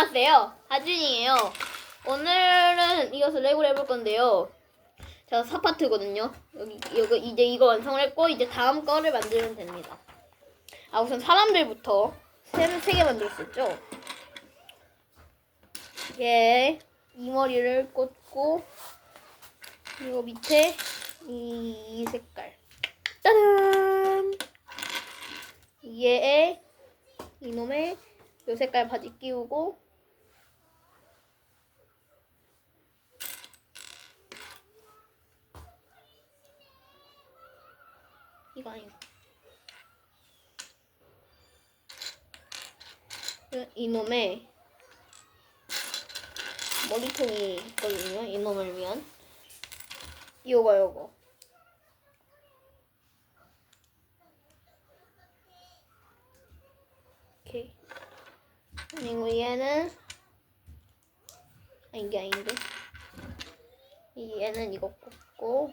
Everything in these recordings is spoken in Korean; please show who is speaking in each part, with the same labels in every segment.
Speaker 1: 안녕하세요. 하준이에요. 오늘은 이것을 레고를 해볼 건데요. 자, 4파트거든요. 여기, 여기, 이제 이거 완성을 했고, 이제 다음 거를 만들면 됩니다. 아, 우선 사람들부터 세, 세개 만들 수 있죠? 예, 이 머리를 꽂고, 그리고 밑에 이, 이 색깔. 짜잔! 얘에 이놈의 요 색깔 바지 끼우고 이거 아니고 요- 이놈의 머리통이 있거든요 이놈을 위한. 요거 요거. 오케이. 그리고 얘는 아 이게 아닌데. 이 얘는 이거 꽂고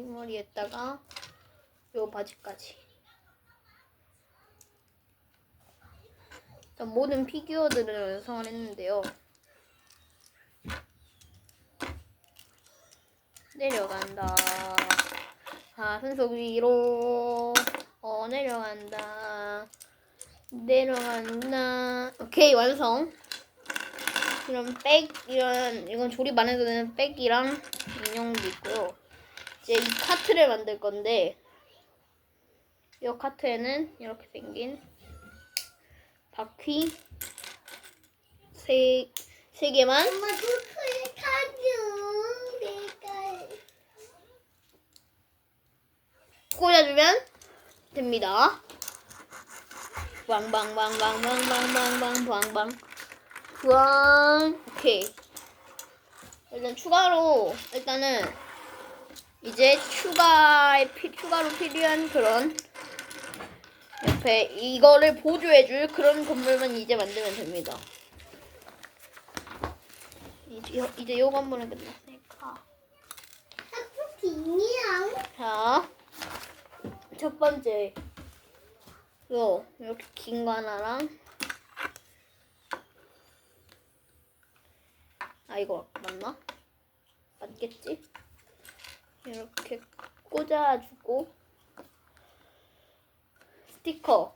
Speaker 1: 이 머리에다가 요 바지까지. 일단 모든 피규어들을 완성을 했는데요. 내려간다. 가슴속 위로. 어 내려간다. 내려간다. 오케이 완성. 이런 백 이런 이건 조립 안 해도 되는 백이랑 인형도 있고요. 이제 이 카트를 만들 건데 이 카트에는 이렇게 생긴 바퀴 세, 세 개만
Speaker 2: 엄마.
Speaker 1: 꽂아주면 됩니다. 빵빵빵빵빵빵빵빵빵빵 우왕 오케이 일단 추가로 일단은 이제 추가에 피, 추가로 필요한 그런 옆에 이거를 보조해줄 그런 건물만 이제 만들면 됩니다. 이제 요, 이제 요 건물은 끝났으니까 자, 첫 번째 요 이렇게 긴 거 하나랑 아 이거 맞나? 맞겠지? 이렇게 꽂아주고 스티커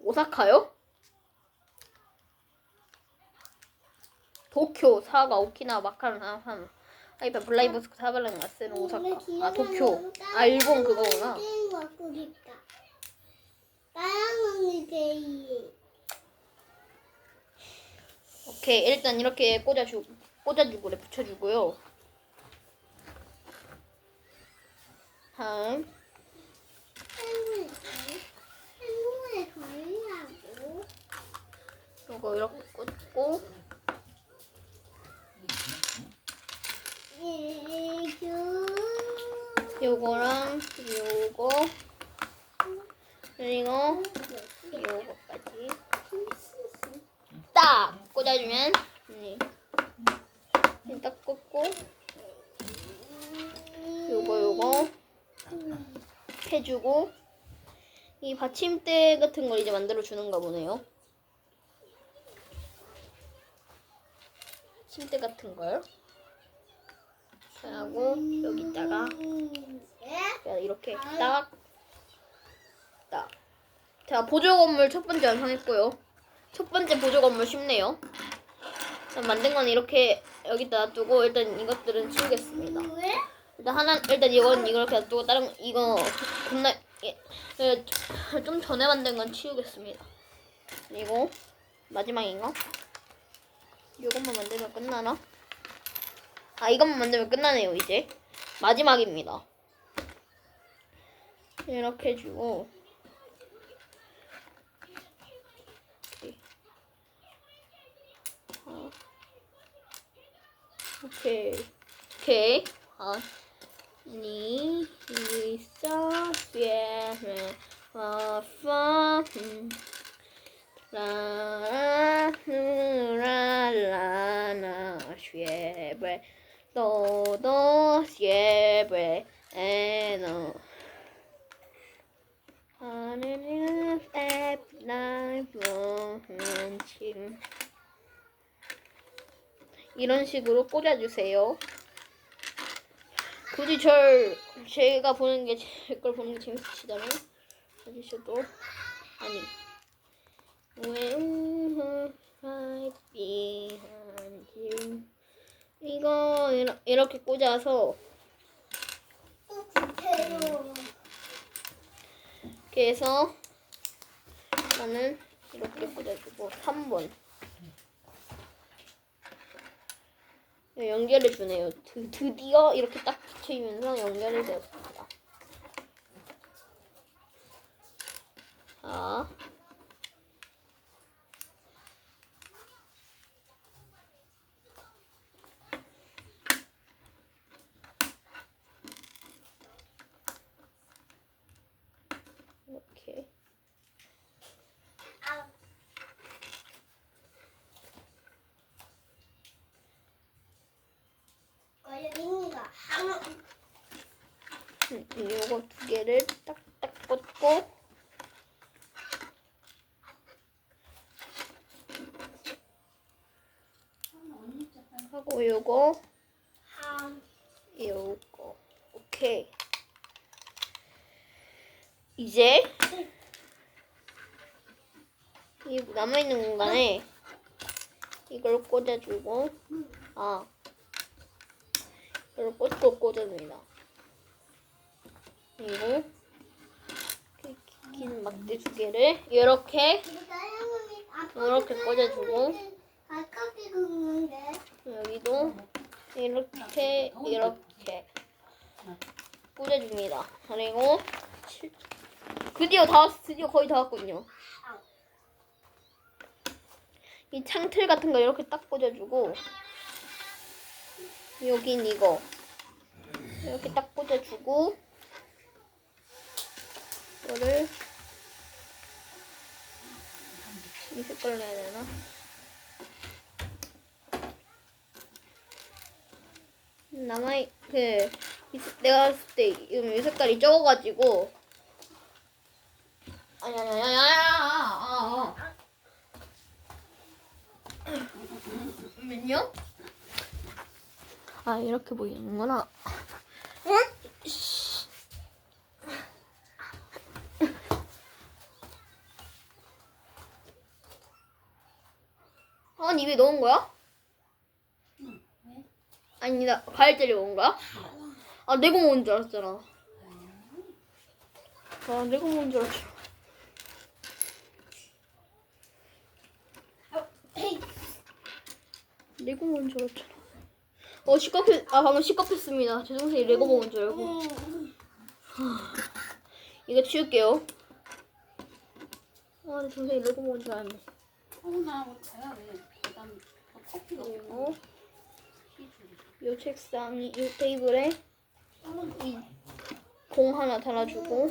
Speaker 1: 오사카요? 도쿄, 사가, 오키나와, 마카로, 나산, 하이파, 블라이브스크, 사발랑, 마세노, 오사카. 아 도쿄. 아 일본 그거구나. 오케이 일단 이렇게 꽂아주 꽂아주고 래 붙여주고요. 다음. 이거 이렇게 꽂고
Speaker 2: 예주.
Speaker 1: 요거랑 요거 그리고 요거까지 딱 꽂아주면 네. 딱 꽂고 요거 요거 해주고 이 받침대 같은 걸 이제 만들어 주는가 보네요. 침대 같은 걸 하고 여기다가 자, 이렇게 딱, 딱. 자, 보조 건물 첫 번째 완성했고요. 첫 번째 보조 건물 쉽네요. 만든 건 이렇게 여기다 놔두고 일단 이것들은 치우겠습니다.
Speaker 2: 왜?
Speaker 1: 일단 하나 일단 이건 이렇게 놔두고 다른 거- 이거 겁나 예, 예, 좀 전에 만든 건 치우겠습니다. 그리고 마지막인가? 이것만 만들면 끝나나? 아 이것만 만들면 끝나네요 이제. 마지막입니다. 이렇게 해주고. 오케이. 오케이. 아 니, 리사, 예, 와, 파, 음, 라, 이런 식으로 꽂아주세요. 굳이 절 제가 보는 게 제 걸 보는 게 재밌으시다면 해주셔도 아니 When 이거 이렇게 꽂아서. 이렇게 해서 나는 이렇게 꽂아주고 3번 연결해 주네요. 드, 드디어 이렇게 딱 붙이면서 연결이 되었습니다. 자, 이렇게
Speaker 2: 아. 거기가 하나.
Speaker 1: 음, 요거 두 개를 딱딱 꽂고. 하고 요거.
Speaker 2: 한.
Speaker 1: 요거. 오케이. 이제 이 남아있는 공간에 이걸 꽂아주고. 아 이걸 꽂고 꽂아줍니다 그리고 긴 막대 두 개를 이렇게 이렇게 꽂아주고. 여기도 이렇게 이렇게 꽂아줍니다. 그리고 칠- 드디어 다 왔- 드디어 거의 다 왔군요. 이 창틀 같은 거 이렇게 딱 꽂아주고 여긴 이거 이렇게 딱 꽂아주고 이거를 이 색깔로 해야 되나? 남아 그 이- 내가 봤을 때 이- 이 색깔이 적어가지고 잠깐만요. 아 이렇게 보이는구나. 아니 왜 넣은 거야? 아니 나 과일 젤리 먹은 거야? 아 내가 먹은 줄 알았잖아. 아 내가 먹은 줄 알았잖아. 레고 먹은 줄 알았잖아. 어 시겁했 아 방금 시겁했습니다. 제 동생이 레고 먹은 줄 알고. 이거 치울게요. 아, 내 동생이 레고 먹은 줄 알았네.
Speaker 3: 어나 가야 돼. 그다음 커피가
Speaker 1: 그리고 이 책상이 이 테이블에 이 공 하나 달아주고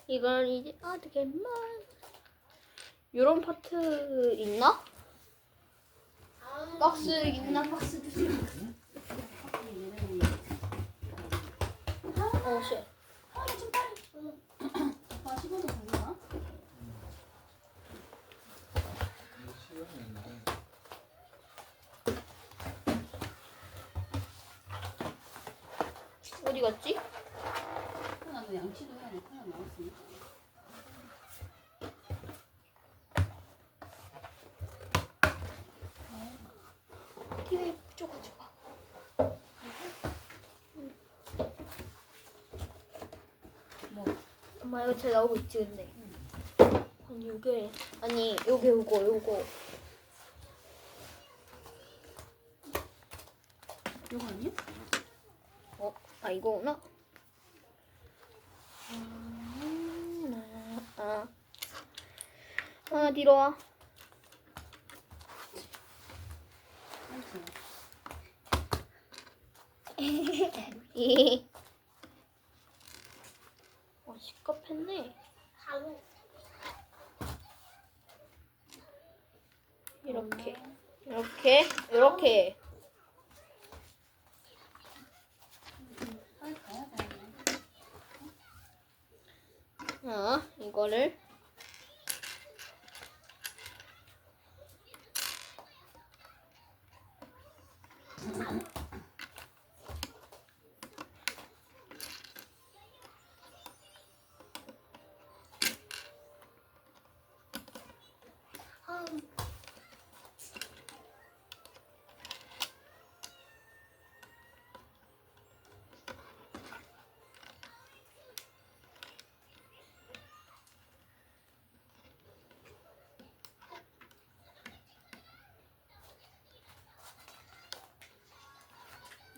Speaker 1: 이건 이제 어떻게만 이런 파트 있나? 박스 있나 박스 주세요. 어 씨.
Speaker 3: 아좀 빨리. 아 15도 걸리나?
Speaker 1: 어디 갔지?
Speaker 3: 나도 양치도 해야 돼. 하나 나왔으니까.
Speaker 1: TV 쪼가쪼가.
Speaker 3: 뭐
Speaker 1: 엄마 이거 잘 나오고 있지 근데. 아니 요게 아니 요게 요거 요거.
Speaker 3: 이거 아니야?
Speaker 1: 어? 아 이거구나. 아, 아. 아 뒤로 와. 이. 어 시끄럽했네.
Speaker 2: 바로
Speaker 1: 이렇게 이렇게 이렇게. 자 이거를
Speaker 2: 음,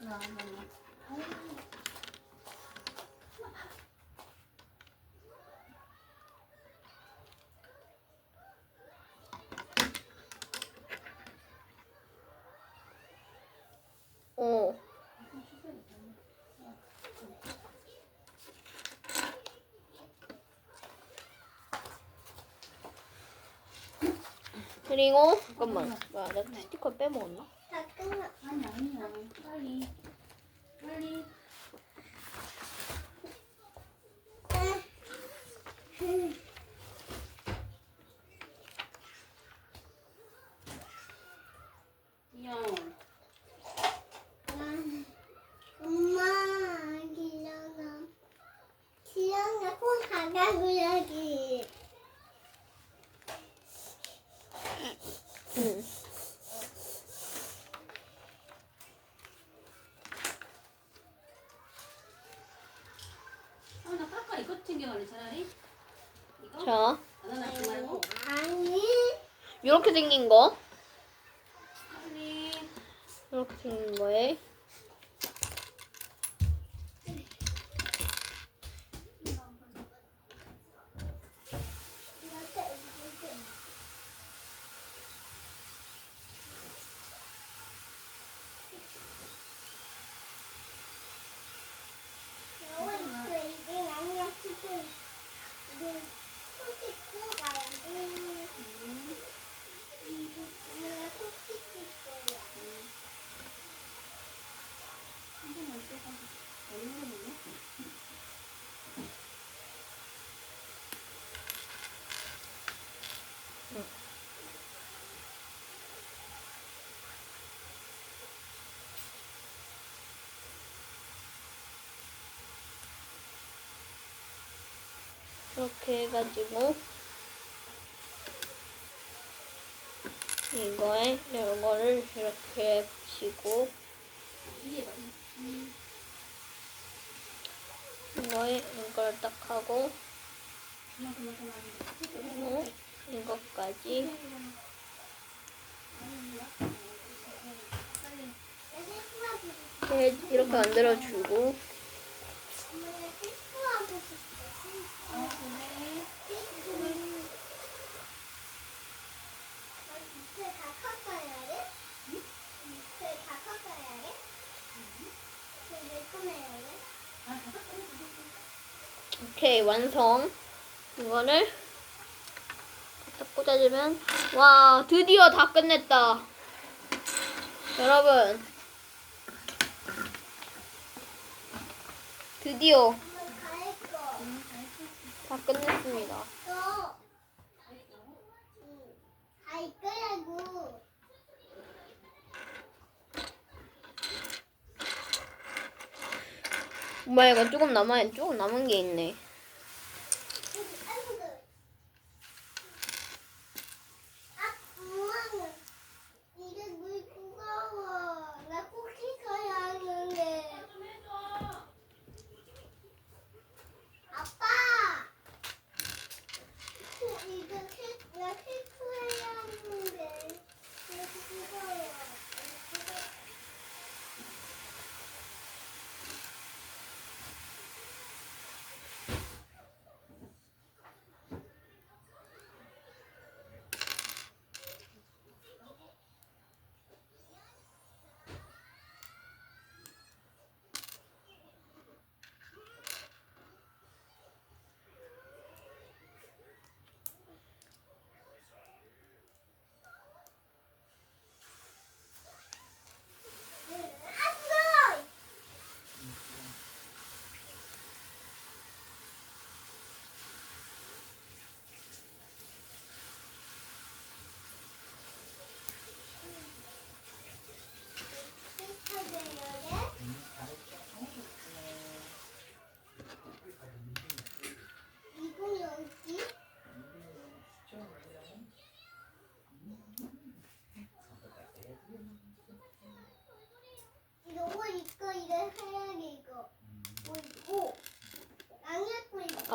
Speaker 3: 나, 나, 나.
Speaker 1: 어 그리고 잠깐만 뭐야 내가 스티커 빼먹었나?
Speaker 2: 다 끝나.
Speaker 3: 아니 아니야. 빨리. 빨리. 야.
Speaker 2: 엄마 기령아 기령아 꼭 가가고 여기
Speaker 1: 응.
Speaker 3: 아, 나 깎아 이거 챙겨갈래 차라리. 이거?
Speaker 1: 자
Speaker 3: 바나나 주 말고.
Speaker 2: 아니
Speaker 1: 이렇게 생긴 거. 이렇게 생긴 거에
Speaker 2: 이렇게 이렇게 여기 있어 이게 아니야 지금 이게 코치 구워 가야지 이거 코치 구 거야
Speaker 3: 한 번만 떼가. 얼마나
Speaker 1: 이렇게 해가지고 이거에 이거를 이렇게 붙이고. 이거에 이걸 딱 하고. 그리고 이것까지 이렇게 만들어주고 오케이, 완성.
Speaker 2: 이거를 딱 꽂아주면 와, 드디어 다 끝냈다. 여러분, 드디어 다 끝냈습니다. 엄마 이거 조금 남아 조금 남은 게 있네.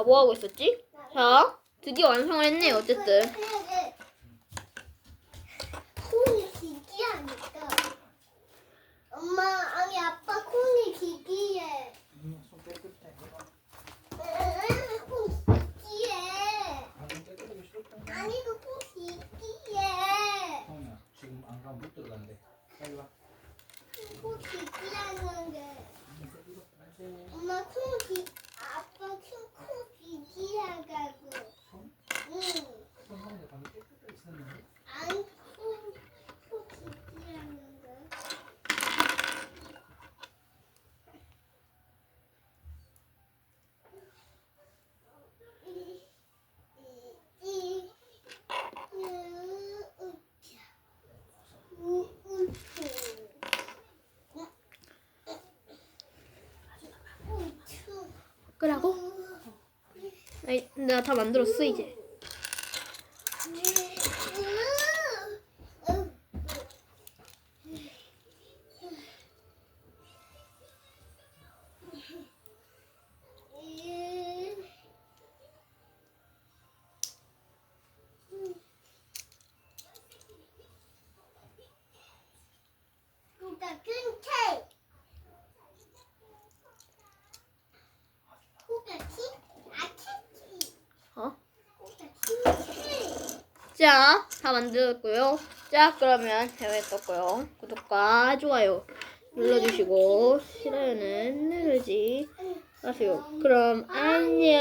Speaker 2: 뭐하고 있었지? 자, 드디어 완성을 했네, 어쨌든. 내가 다 만들었어 이제. 자, 다 만들었고요. 자, 그러면 대화했었고요. 구독과 좋아요 눌러주시고 싫어요는 누르지 마세요. 그럼 안녕.